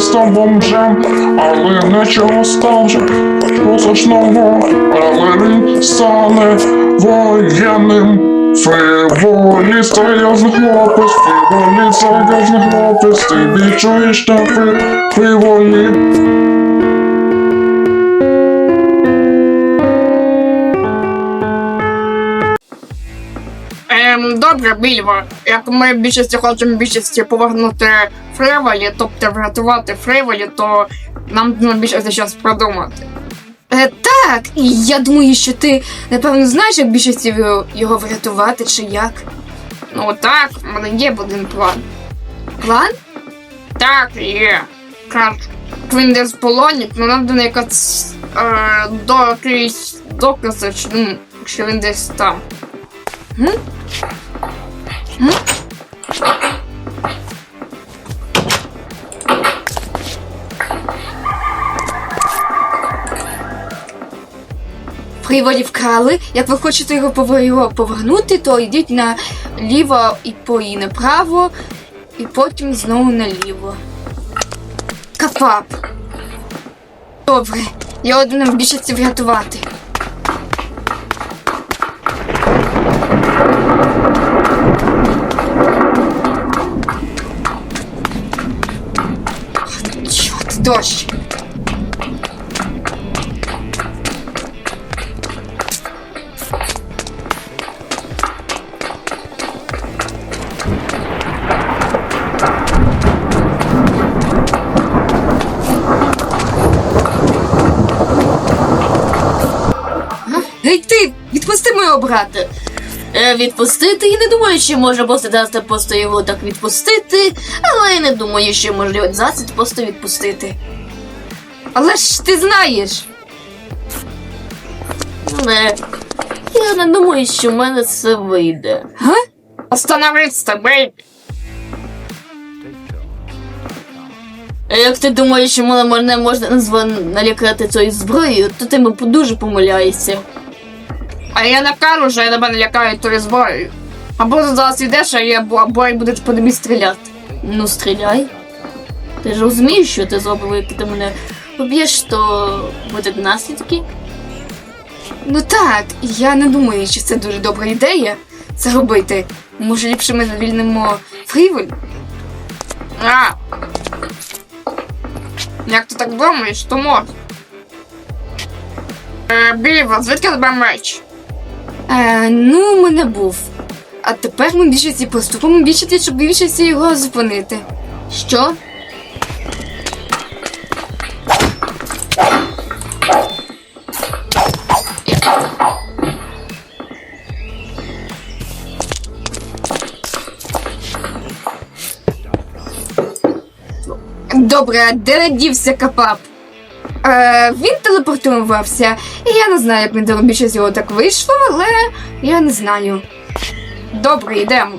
став бомжем, але нічого ставши позначного, але він стане воєнним. Фриволі серйозний хлопець, фриволі серйозний хлопець, ти відчуєш те фри, Ем, добре, Більво. Як ми в більшості хочемо в більшості повернути Фриволі, тобто врятувати Фриволі, то нам більше за щось продумати. Е, так, і я думаю, що ти напевно знаєш, як більшості його, його врятувати чи як. Ну так, в мене є один план. План? Так, є. Кар, він десь ну нам до якась е, до якийсь докази, що, ну, що він десь там. Приводі вкрали. Як ви хочете його повернути, то йдіть наліво і по і направо, і потім знову наліво. Капап. Добре, я один в більшості врятувати. Дощ. Гей ти, відпусти мого брата. Е, відпустити і не думаю, що може просто дасти просто його так відпустити, але я не думаю, що можливо засіб просто відпустити. Але ж ти знаєш. Не, я не думаю, що в мене це вийде. Га? Остановиться, бейбі. А як ти думаєш, що мене можна налякати цією зброєю, то ти дуже помиляєшся. А я не кажу, що я тебе не лякаю тою зброєю. Або ти зараз йдеш, а я або, я будеш по тобі стріляти. Ну, стріляй. Ти ж розумієш, що ти зробив, як ти мене поб'єш, то будуть наслідки. Ну так, я не думаю, що це дуже добра ідея це робити. Може, ліпше ми звільнимо фріволь? А. Як ти так думаєш, то можна. Е, Більво, звідки тебе меч? Е, ну, у мене був. А тепер ми більшості поступимо більшості, щоб більшості його зупинити. Що? Добре, а де дівся капап? Е, він телепортувався, і я не знаю, як там більшість його так вийшло, але я не знаю. Добре, йдемо.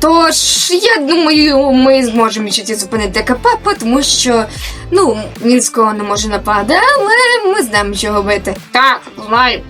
Тож, я думаю, ми зможемо більшості зупинити капапа, тому що ну, він скоро не може нападати, але ми знаємо, що робити. Так, знаю.